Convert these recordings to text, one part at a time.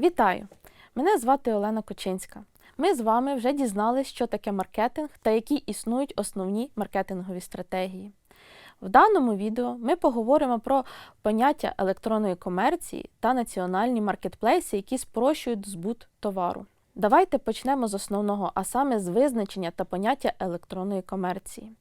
Вітаю! Мене звати Олена Кочинська. Ми з вами вже дізналися, що таке маркетинг та які існують основні маркетингові стратегії. В даному відео ми поговоримо про поняття електронної комерції та національні маркетплейси, які спрощують збут товару. Давайте почнемо з основного, а саме з визначення та поняття електронної комерції.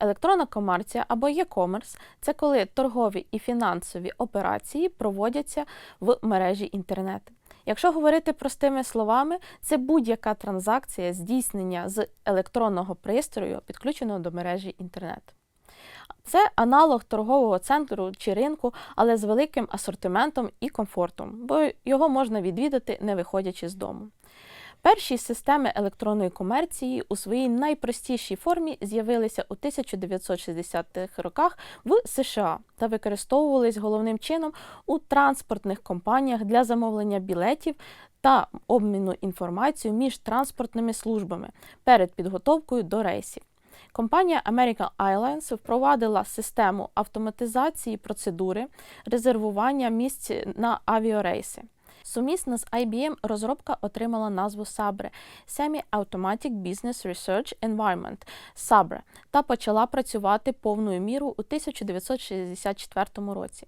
Електронна комерція або e-commerce – це коли торгові і фінансові операції проводяться в мережі інтернет. Якщо говорити простими словами, це будь-яка транзакція здійснення з електронного пристрою, підключеного до мережі інтернет. Це аналог торгового центру чи ринку, але з великим асортиментом і комфортом, бо його можна відвідати, не виходячи з дому. Перші системи електронної комерції у своїй найпростішій формі з'явилися у 1960-х роках в США та використовувались головним чином у транспортних компаніях для замовлення білетів та обміну інформацією між транспортними службами перед підготовкою до рейсів. Компанія American Airlines впровадила систему автоматизації процедури резервування місць на авіарейси. Сумісно з IBM розробка отримала назву SABRE – Semi-Automatic Business Research Environment SABRE та почала працювати повною мірою у 1964 році.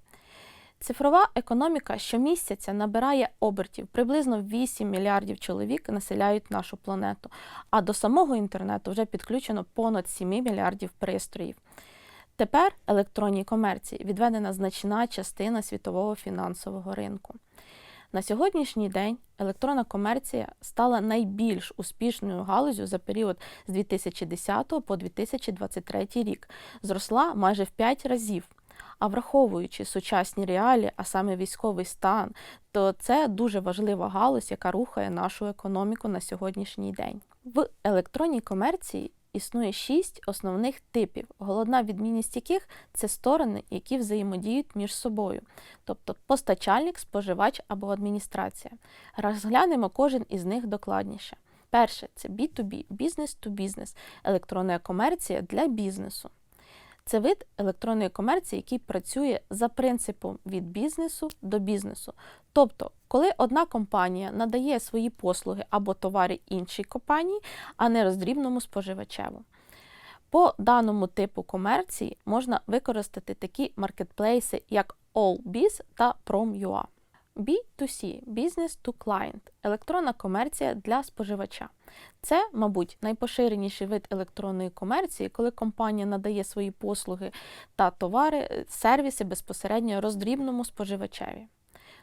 Цифрова економіка щомісяця набирає обертів. Приблизно 8 мільярдів чоловік населяють нашу планету, а до самого інтернету вже підключено понад 7 мільярдів пристроїв. Тепер електронній комерції відведена значна частина світового фінансового ринку. На сьогоднішній день електронна комерція стала найбільш успішною галузю за період з 2010 по 2023 рік, зросла майже в 5 разів. А враховуючи сучасні реалії, а саме військовий стан, то це дуже важлива галузь, яка рухає нашу економіку на сьогоднішній день. В електронній комерції існує шість основних типів, головна відмінність яких це сторони, які взаємодіють між собою, тобто постачальник, споживач або адміністрація. Розглянемо кожен із них докладніше. Перше це B2B, бізнес-to-бізнес, електронна комерція для бізнесу. Це вид електронної комерції, який працює за принципом від бізнесу до бізнесу. Тобто, коли одна компанія надає свої послуги або товари іншій компанії, а не роздрібному споживачеву. По даному типу комерції можна використати такі маркетплейси, як AllBiz та Prom.ua. B2C Business to Client електронна комерція для споживача. Це, мабуть, найпоширеніший вид електронної комерції, коли компанія надає свої послуги та товари, сервіси безпосередньо роздрібному споживачеві.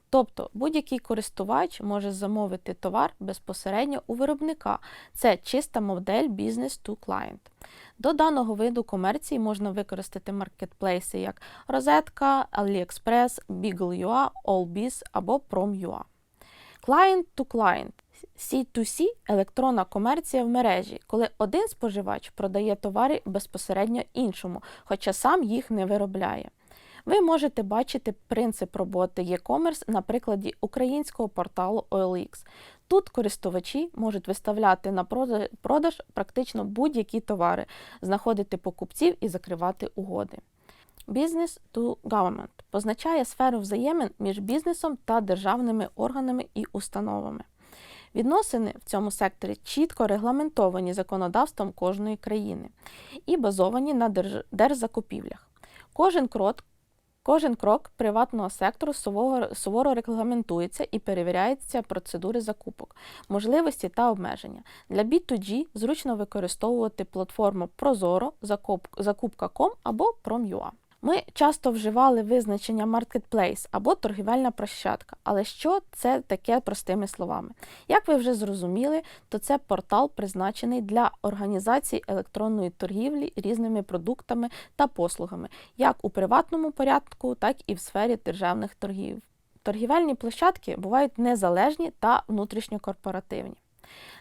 Тобто будь-який користувач може замовити товар безпосередньо у виробника. Це чиста модель Business to Client. До даного виду комерції можна використати маркетплейси як Розетка, AliExpress, Beagle.ua, AllBiz або Prom.ua. Client to Client C2C електронна комерція в мережі, коли один споживач продає товари безпосередньо іншому, хоча сам їх не виробляє. Ви можете бачити принцип роботи e-commerce на прикладі українського порталу OLX. Тут користувачі можуть виставляти на продаж практично будь-які товари, знаходити покупців і закривати угоди. Business to Government позначає сферу взаємин між бізнесом та державними органами і установами. Відносини в цьому секторі чітко регламентовані законодавством кожної країни і базовані на держзакупівлях. Кожен крок Кожен крок приватного сектору суворо, регламентується і перевіряється процедури закупок, можливості та обмеження. Для B2G зручно використовувати платформу Prozoro, Закупка.com або Prom.ua. Ми часто вживали визначення marketplace або торгівельна площадка. Але що це таке простими словами? Як ви вже зрозуміли, то це портал призначений для організації електронної торгівлі різними продуктами та послугами, як у приватному порядку, так і в сфері державних торгів. Торгівельні площадки бувають незалежні та внутрішньокорпоративні.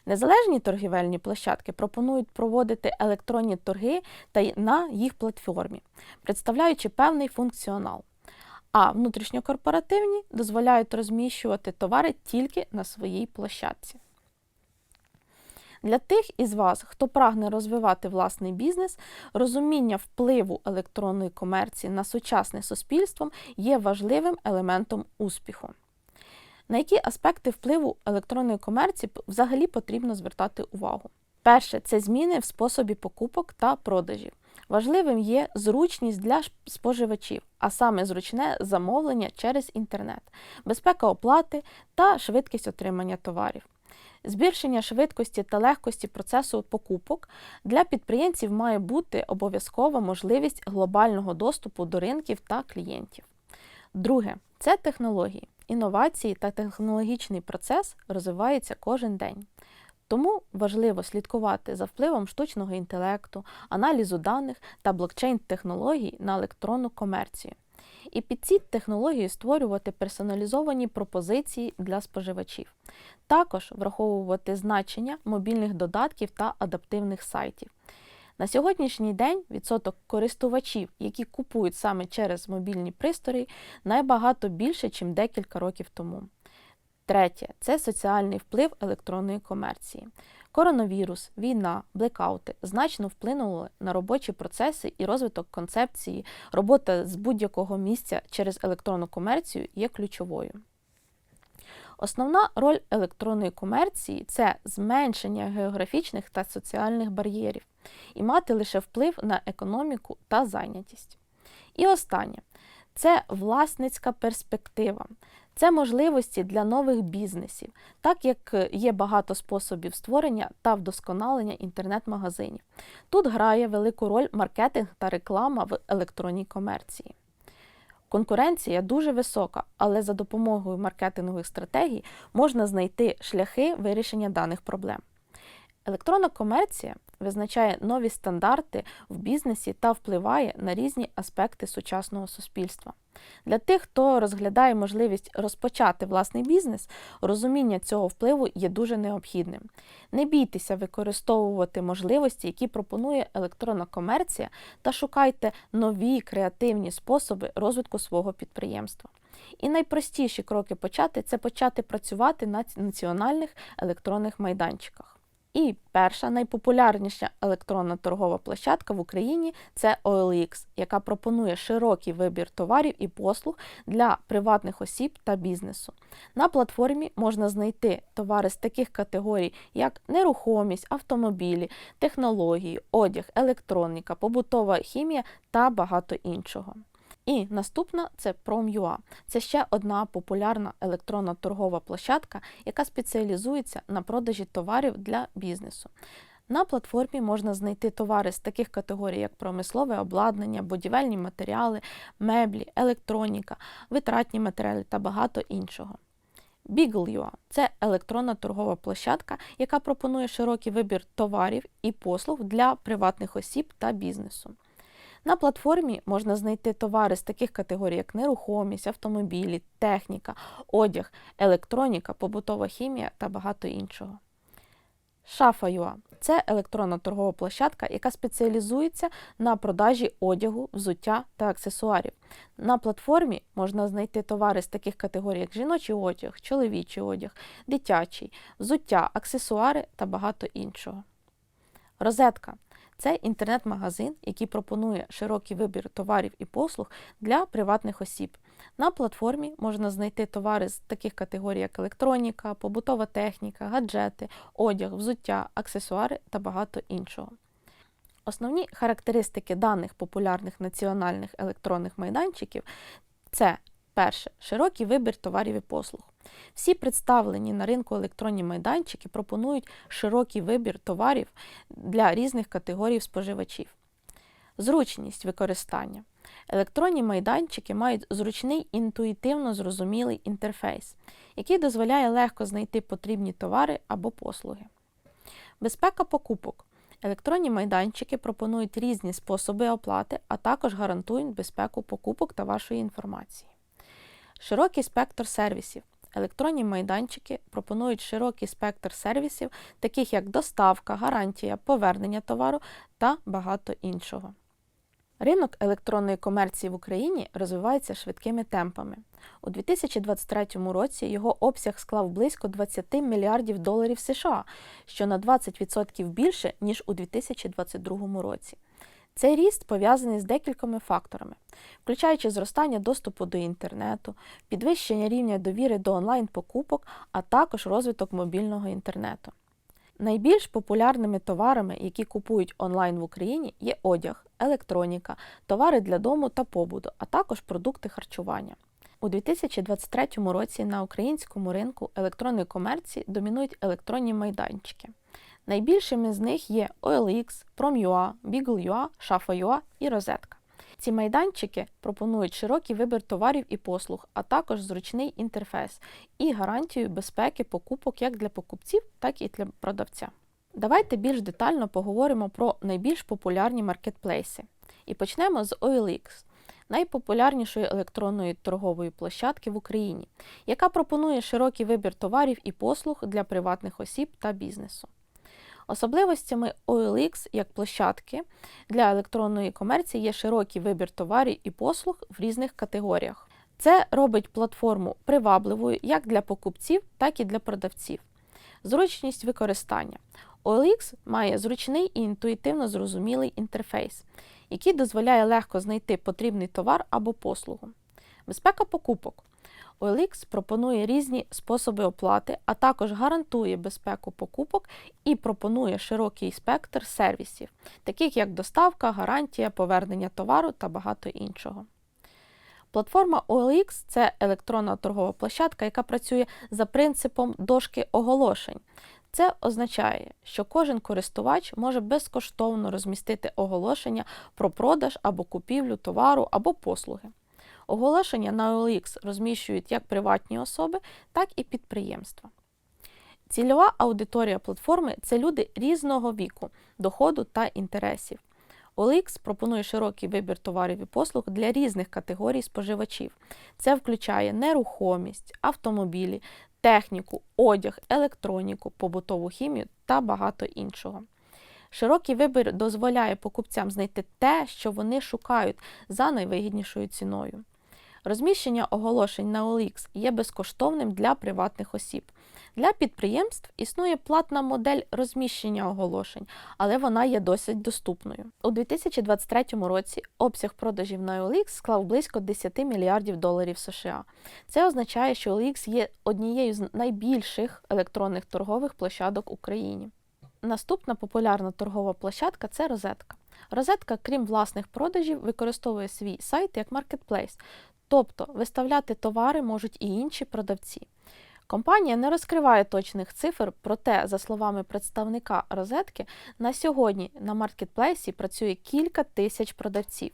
Незалежні торгівельні площадки пропонують проводити електронні торги та на їх платформі, представляючи певний функціонал. А внутрішньокорпоративні дозволяють розміщувати товари тільки на своїй площадці. Для тих із вас, хто прагне розвивати власний бізнес, розуміння впливу електронної комерції на сучасне суспільство є важливим елементом успіху. На які аспекти впливу електронної комерції взагалі потрібно звертати увагу? Перше це зміни в способі покупок та продажів. Важливим є зручність для споживачів, а саме зручне замовлення через інтернет, безпека оплати та швидкість отримання товарів. Збільшення швидкості та легкості процесу покупок для підприємців має бути обов'язкова можливість глобального доступу до ринків та клієнтів. Друге це технології. Інновації та технологічний процес розвиваються кожен день. Тому важливо слідкувати за впливом штучного інтелекту, аналізу даних та блокчейн-технологій на електронну комерцію. І під ці технології створювати персоналізовані пропозиції для споживачів. Також враховувати значення мобільних додатків та адаптивних сайтів. На сьогоднішній день відсоток користувачів, які купують саме через мобільні пристрої, набагато більше, ніж декілька років тому. Третє це соціальний вплив електронної комерції. Коронавірус, війна, блекаути значно вплинули на робочі процеси і розвиток концепції. Робота з будь-якого місця через електронну комерцію є ключовою. Основна роль електронної комерції це зменшення географічних та соціальних бар'єрів і мати лише вплив на економіку та зайнятість. І останнє це власницька перспектива. Це можливості для нових бізнесів, так як є багато способів створення та вдосконалення інтернет-магазинів. Тут грає велику роль маркетинг та реклама в електронній комерції. Конкуренція дуже висока, але за допомогою маркетингових стратегій можна знайти шляхи вирішення даних проблем. Електронна комерція визначає нові стандарти в бізнесі та впливає на різні аспекти сучасного суспільства. Для тих, хто розглядає можливість розпочати власний бізнес, розуміння цього впливу є дуже необхідним. Не бійтеся використовувати можливості, які пропонує електронна комерція, та шукайте нові креативні способи розвитку свого підприємства. І найпростіші кроки почати це почати працювати на національних електронних майданчиках. І перша найпопулярніша електронна торгова площадка в Україні це OLX, яка пропонує широкий вибір товарів і послуг для приватних осіб та бізнесу. На платформі можна знайти товари з таких категорій, як нерухомість, автомобілі, технології, одяг, електроніка, побутова хімія та багато іншого. І наступна це Prom.ua. Це ще одна популярна електронна торгова площадка, яка спеціалізується на продажі товарів для бізнесу. На платформі можна знайти товари з таких категорій, як промислове обладнання, будівельні матеріали, меблі, електроніка, витратні матеріали та багато іншого. Beagle.ua – це електронна торгова площадка, яка пропонує широкий вибір товарів і послуг для приватних осіб та бізнесу. На платформі можна знайти товари з таких категорій, як нерухомість, автомобілі, техніка, одяг, електроніка, побутова хімія та багато іншого. Шафа.ua – це електронна торгова площадка, яка спеціалізується на продажі одягу, взуття та аксесуарів. На платформі можна знайти товари з таких категорій, як жіночий одяг, чоловічий одяг, дитячий, взуття, аксесуари та багато іншого. Розетка це інтернет-магазин, який пропонує широкий вибір товарів і послуг для приватних осіб. На платформі можна знайти товари з таких категорій, як електроніка, побутова техніка, гаджети, одяг, взуття, аксесуари та багато іншого. Основні характеристики даних популярних національних електронних майданчиків це перше широкий вибір товарів і послуг. Всі представлені на ринку електронні майданчики пропонують широкий вибір товарів для різних категорій споживачів. Зручність використання. Електронні майданчики мають зручний інтуїтивно зрозумілий інтерфейс, який дозволяє легко знайти потрібні товари або послуги. Безпека покупок. Електронні майданчики пропонують різні способи оплати, а також гарантують безпеку покупок та вашої інформації. Широкий спектр сервісів. Електронні майданчики пропонують широкий спектр сервісів, таких як доставка, гарантія, повернення товару та багато іншого. Ринок електронної комерції в Україні розвивається швидкими темпами. У 2023 році його обсяг склав близько 20 мільярдів доларів США, що на 20% більше, ніж у 2022 році. Цей ріст пов'язаний з декількома факторами, включаючи зростання доступу до інтернету, підвищення рівня довіри до онлайн-покупок, а також розвиток мобільного інтернету. Найбільш популярними товарами, які купують онлайн в Україні, є одяг, електроніка, товари для дому та побуту, а також продукти харчування. У 2023 році на українському ринку електронної комерції домінують електронні майданчики. Найбільшими з них є OLX, Prom.ua, Beagle.ua, Shafa.ua і Розетка. Ці майданчики пропонують широкий вибір товарів і послуг, а також зручний інтерфейс і гарантію безпеки покупок як для покупців, так і для продавця. Давайте більш детально поговоримо про найбільш популярні маркетплейси. І почнемо з OLX, найпопулярнішої електронної торгової площадки в Україні, яка пропонує широкий вибір товарів і послуг для приватних осіб та бізнесу. Особливостями OLX як площадки для електронної комерції є широкий вибір товарів і послуг в різних категоріях. Це робить платформу привабливою як для покупців, так і для продавців. Зручність використання. OLX має зручний і інтуїтивно зрозумілий інтерфейс, який дозволяє легко знайти потрібний товар або послугу. Безпека покупок. OLX пропонує різні способи оплати, а також гарантує безпеку покупок і пропонує широкий спектр сервісів, таких як доставка, гарантія, повернення товару та багато іншого. Платформа OLX це електронна торгова площадка, яка працює за принципом дошки оголошень. Це означає, що кожен користувач може безкоштовно розмістити оголошення про продаж або купівлю товару або послуги. Оголошення на OLX розміщують як приватні особи, так і підприємства. Цільова аудиторія платформи це люди різного віку, доходу та інтересів. OLX пропонує широкий вибір товарів і послуг для різних категорій споживачів. Це включає нерухомість, автомобілі, техніку, одяг, електроніку, побутову хімію та багато іншого. Широкий вибір дозволяє покупцям знайти те, що вони шукають за найвигіднішою ціною. Розміщення оголошень на OLX є безкоштовним для приватних осіб. Для підприємств існує платна модель розміщення оголошень, але вона є досить доступною. У 2023 році обсяг продажів на OLX склав близько 10 мільярдів доларів США. Це означає, що OLX є однією з найбільших електронних торгових площадок в Україні. Наступна популярна торгова площадка це розетка. Розетка, крім власних продажів, використовує свій сайт як маркетплейс, тобто виставляти товари можуть і інші продавці. Компанія не розкриває точних цифр, проте, за словами представника розетки, на сьогодні на маркетплейсі працює кілька тисяч продавців.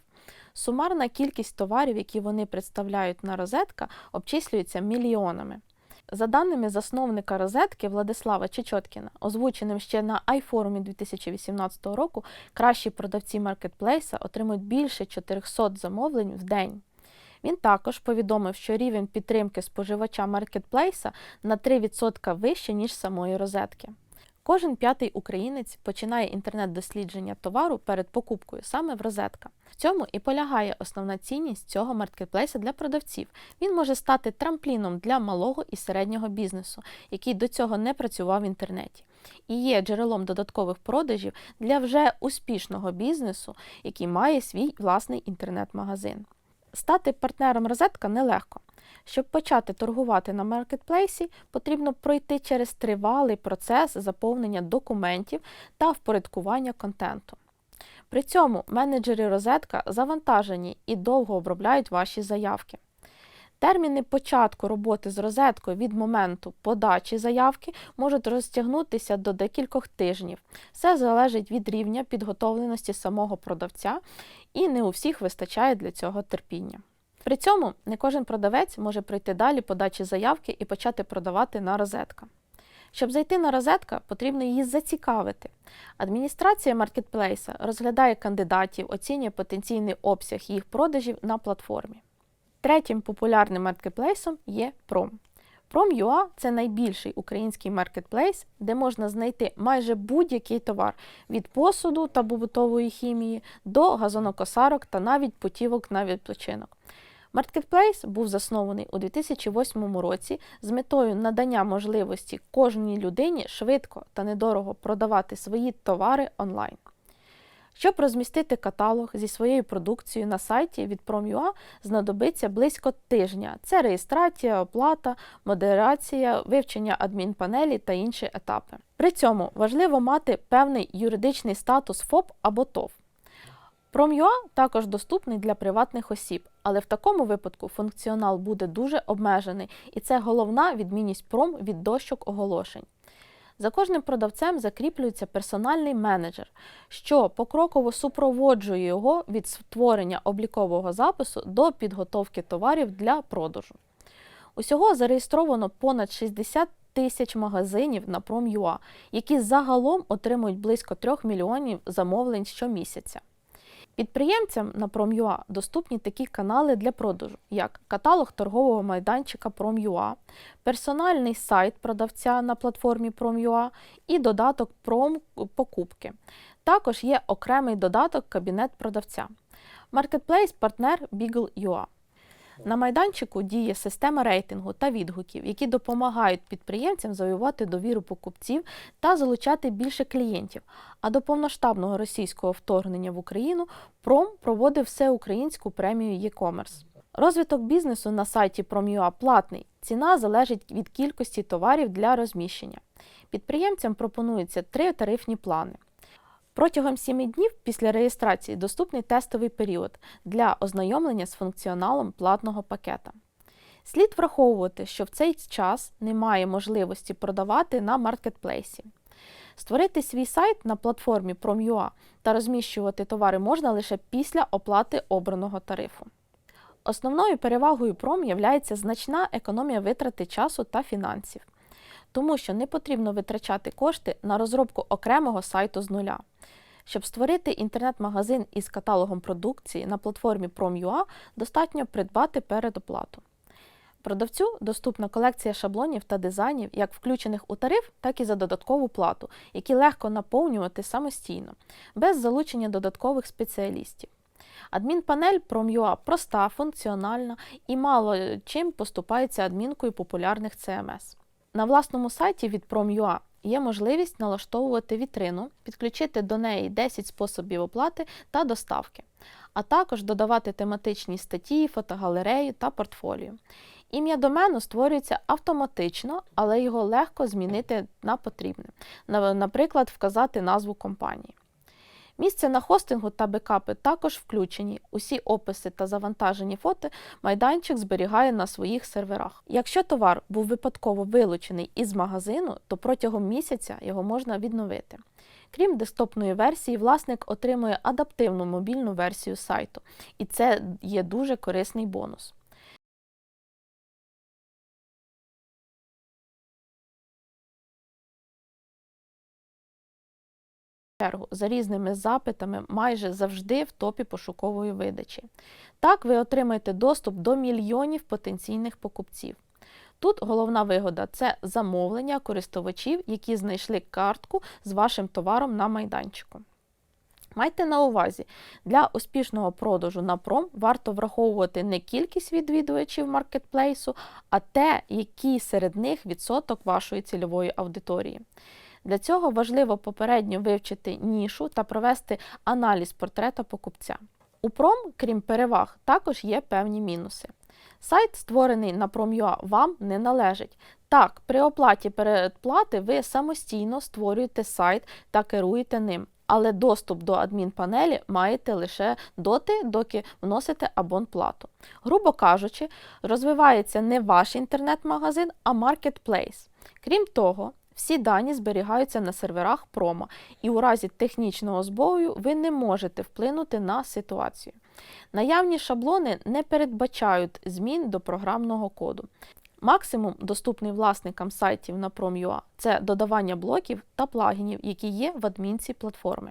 Сумарна кількість товарів, які вони представляють на розетка, обчислюється мільйонами. За даними засновника розетки Владислава Чечоткіна, озвученим ще на iForum 2018 року, кращі продавці маркетплейса отримують більше 400 замовлень в день. Він також повідомив, що рівень підтримки споживача маркетплейса на 3% вище, ніж самої розетки. Кожен п'ятий українець починає інтернет-дослідження товару перед покупкою саме в розетка. В цьому і полягає основна цінність цього маркетплейса для продавців. Він може стати трампліном для малого і середнього бізнесу, який до цього не працював в інтернеті, і є джерелом додаткових продажів для вже успішного бізнесу, який має свій власний інтернет-магазин. Стати партнером розетка нелегко. Щоб почати торгувати на маркетплейсі, потрібно пройти через тривалий процес заповнення документів та впорядкування контенту. При цьому менеджери розетка завантажені і довго обробляють ваші заявки. Терміни початку роботи з розеткою від моменту подачі заявки можуть розтягнутися до декількох тижнів. Все залежить від рівня підготовленості самого продавця, і не у всіх вистачає для цього терпіння. При цьому не кожен продавець може пройти далі подачі заявки і почати продавати на розетка. Щоб зайти на розетка, потрібно її зацікавити. Адміністрація маркетплейса розглядає кандидатів, оцінює потенційний обсяг їх продажів на платформі. Третім популярним маркетплейсом є Prom. Prom.ua – це найбільший український маркетплейс, де можна знайти майже будь-який товар від посуду та побутової хімії до газонокосарок та навіть путівок на відпочинок. Маркетплейс був заснований у 2008 році з метою надання можливості кожній людині швидко та недорого продавати свої товари онлайн. Щоб розмістити каталог зі своєю продукцією на сайті від Prom.ua знадобиться близько тижня. Це реєстрація, оплата, модерація, вивчення адмінпанелі та інші етапи. При цьому важливо мати певний юридичний статус ФОП або ТОВ. Prom.ua також доступний для приватних осіб, але в такому випадку функціонал буде дуже обмежений, і це головна відмінність Prom від дощок оголошень. За кожним продавцем закріплюється персональний менеджер, що покроково супроводжує його від створення облікового запису до підготовки товарів для продажу. Усього зареєстровано понад 60 тисяч магазинів на Prom.ua, які загалом отримують близько 3 мільйонів замовлень щомісяця. Підприємцям на Prom.ua доступні такі канали для продажу, як каталог торгового майданчика Prom.ua, персональний сайт продавця на платформі Prom.ua і додаток Prom покупки. Також є окремий додаток Кабінет продавця. Маркетплейс партнер Beagle.ua. На майданчику діє система рейтингу та відгуків, які допомагають підприємцям завоювати довіру покупців та залучати більше клієнтів. А до повноштабного російського вторгнення в Україну Пром проводив всеукраїнську премію e-commerce. Розвиток бізнесу на сайті Prom.ua платний. Ціна залежить від кількості товарів для розміщення. Підприємцям пропонуються три тарифні плани. Протягом 7 днів після реєстрації доступний тестовий період для ознайомлення з функціоналом платного пакета. Слід враховувати, що в цей час немає можливості продавати на маркетплейсі. Створити свій сайт на платформі Prom.ua та розміщувати товари можна лише після оплати обраного тарифу. Основною перевагою Prom є значна економія витрати часу та фінансів, тому що не потрібно витрачати кошти на розробку окремого сайту з нуля. Щоб створити інтернет-магазин із каталогом продукції на платформі Prom.ua, достатньо придбати передоплату. Продавцю доступна колекція шаблонів та дизайнів, як включених у тариф, так і за додаткову плату, які легко наповнювати самостійно, без залучення додаткових спеціалістів. Адмінпанель Prom.ua проста, функціональна і мало чим поступається адмінкою популярних CMS. На власному сайті від Prom.ua є можливість налаштовувати вітрину, підключити до неї 10 способів оплати та доставки, а також додавати тематичні статті, фотогалерею та портфоліо. Ім'я домену створюється автоматично, але його легко змінити на потрібне, наприклад, вказати назву компанії. Місце на хостингу та бекапи також включені. Усі описи та завантажені фото майданчик зберігає на своїх серверах. Якщо товар був випадково вилучений із магазину, то протягом місяця його можна відновити. Крім десктопної версії, власник отримує адаптивну мобільну версію сайту, і це є дуже корисний бонус. Чергу за різними запитами майже завжди в топі пошукової видачі. Так ви отримаєте доступ до мільйонів потенційних покупців. Тут головна вигода це замовлення користувачів, які знайшли картку з вашим товаром на майданчику. Майте на увазі, для успішного продажу на пром варто враховувати не кількість відвідувачів маркетплейсу, а те, який серед них відсоток вашої цільової аудиторії. Для цього важливо попередньо вивчити нішу та провести аналіз портрета покупця. У пром, крім переваг, також є певні мінуси. Сайт, створений на Prom.ua, вам не належить. Так, при оплаті передплати ви самостійно створюєте сайт та керуєте ним, але доступ до адмінпанелі маєте лише доти, доки вносите абонплату. Грубо кажучи, розвивається не ваш інтернет-магазин, а маркетплейс. Крім того, всі дані зберігаються на серверах промо, і у разі технічного збою ви не можете вплинути на ситуацію. Наявні шаблони не передбачають змін до програмного коду. Максимум, доступний власникам сайтів на Prom.ua – це додавання блоків та плагінів, які є в адмінці платформи.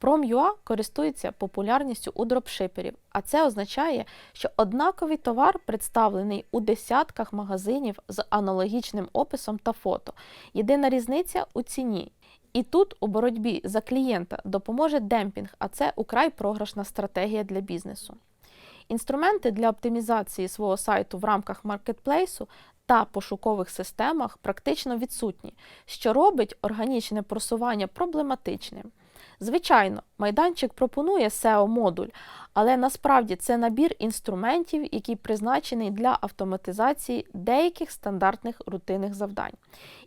Prom.ua користується популярністю у дропшиперів, а це означає, що однаковий товар представлений у десятках магазинів з аналогічним описом та фото. Єдина різниця у ціні. І тут у боротьбі за клієнта допоможе демпінг, а це украй програшна стратегія для бізнесу. Інструменти для оптимізації свого сайту в рамках маркетплейсу та пошукових системах практично відсутні, що робить органічне просування проблематичним. Звичайно, майданчик пропонує SEO-модуль, але насправді це набір інструментів, який призначений для автоматизації деяких стандартних рутинних завдань.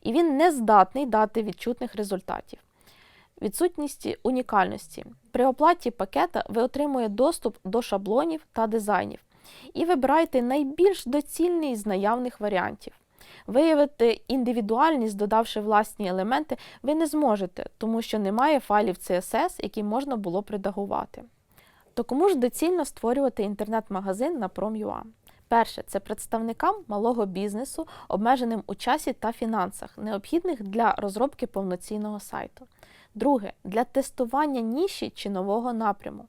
І він не здатний дати відчутних результатів. Відсутність унікальності. При оплаті пакета ви отримуєте доступ до шаблонів та дизайнів і вибираєте найбільш доцільний з наявних варіантів. Виявити індивідуальність, додавши власні елементи, ви не зможете, тому що немає файлів CSS, які можна було б редагувати. То кому ж доцільно створювати інтернет-магазин на Prom.ua? Перше це представникам малого бізнесу, обмеженим у часі та фінансах, необхідних для розробки повноцінного сайту. Друге для тестування ніші чи нового напряму.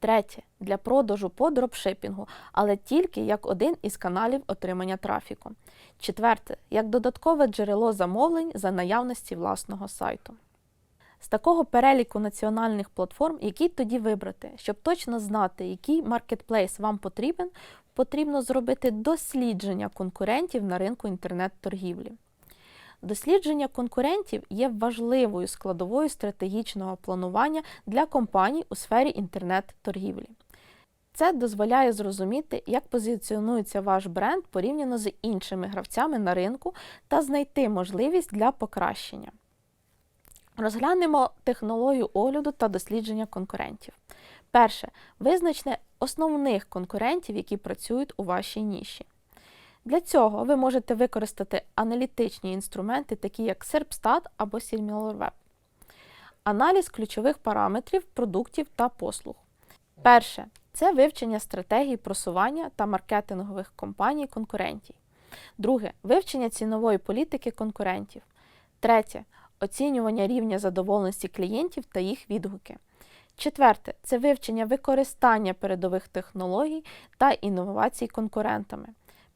Третє для продажу по дропшипінгу, але тільки як один із каналів отримання трафіку. Четверте як додаткове джерело замовлень за наявності власного сайту. З такого переліку національних платформ, який тоді вибрати, щоб точно знати, який маркетплейс вам потрібен, потрібно зробити дослідження конкурентів на ринку інтернет-торгівлі. Дослідження конкурентів є важливою складовою стратегічного планування для компаній у сфері інтернет-торгівлі. Це дозволяє зрозуміти, як позиціонується ваш бренд порівняно з іншими гравцями на ринку та знайти можливість для покращення. Розглянемо технологію огляду та дослідження конкурентів. Перше, визначте основних конкурентів, які працюють у вашій ніші. Для цього ви можете використати аналітичні інструменти, такі як SERPstat або SimilarWeb. Аналіз ключових параметрів продуктів та послуг. Перше це вивчення стратегій просування та маркетингових компаній конкурентів. Друге вивчення цінової політики конкурентів. Третє оцінювання рівня задоволеності клієнтів та їх відгуки. Четверте це вивчення використання передових технологій та інновацій конкурентами.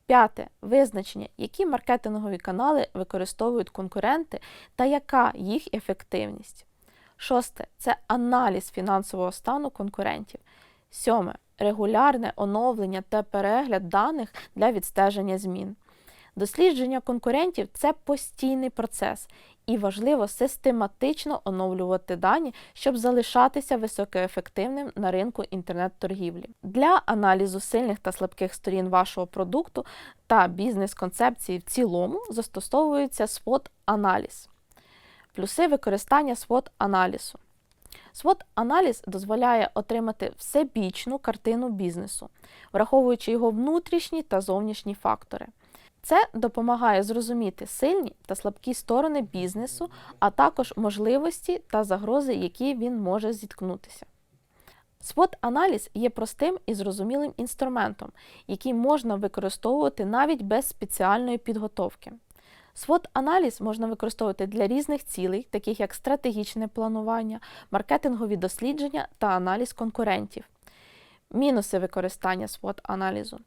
П'яте визначення, які маркетингові канали використовують конкуренти та яка їх ефективність. Шосте це аналіз фінансового стану конкурентів. Сьоме регулярне оновлення та перегляд даних для відстеження змін. Дослідження конкурентів це постійний процес, і важливо систематично оновлювати дані, щоб залишатися високоефективним на ринку інтернет-торгівлі. Для аналізу сильних та слабких сторін вашого продукту та бізнес-концепції в цілому застосовується SWOT-аналіз. Плюси використання SWOT-аналізу. SWOT-аналіз дозволяє отримати всебічну картину бізнесу, враховуючи його внутрішні та зовнішні фактори. Це допомагає зрозуміти сильні та слабкі сторони бізнесу, а також можливості та загрози, які він може зіткнутися. SWOT-аналіз є простим і зрозумілим інструментом, який можна використовувати навіть без спеціальної підготовки. SWOT-аналіз можна використовувати для різних цілей, таких як стратегічне планування, маркетингові дослідження та аналіз конкурентів. Мінуси використання SWOT-аналізу.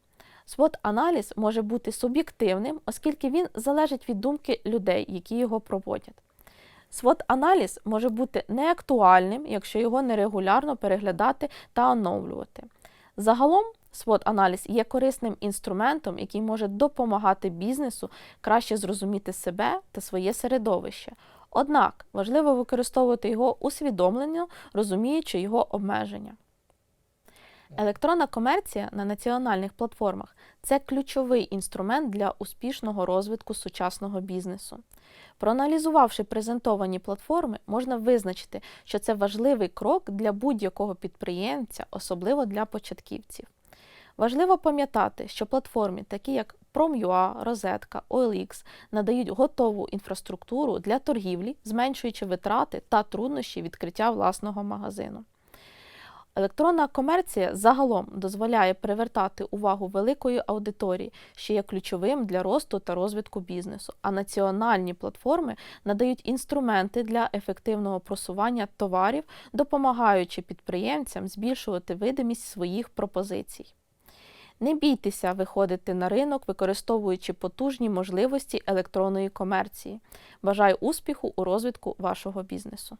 SWOT-аналіз може бути суб'єктивним, оскільки він залежить від думки людей, які його проводять. SWOT-аналіз може бути неактуальним, якщо його нерегулярно переглядати та оновлювати. Загалом, SWOT-аналіз є корисним інструментом, який може допомагати бізнесу краще зрозуміти себе та своє середовище. Однак важливо використовувати його усвідомлено, розуміючи його обмеження. Електронна комерція на національних платформах це ключовий інструмент для успішного розвитку сучасного бізнесу. Проаналізувавши презентовані платформи, можна визначити, що це важливий крок для будь-якого підприємця, особливо для початківців. Важливо пам'ятати, що платформи, такі як Prom.ua, Розетка, OLX, надають готову інфраструктуру для торгівлі, зменшуючи витрати та труднощі відкриття власного магазину. Електронна комерція загалом дозволяє привертати увагу великої аудиторії, що є ключовим для росту та розвитку бізнесу. А національні платформи надають інструменти для ефективного просування товарів, допомагаючи підприємцям збільшувати видимість своїх пропозицій. Не бійтеся виходити на ринок, використовуючи потужні можливості електронної комерції. Бажаю успіху у розвитку вашого бізнесу.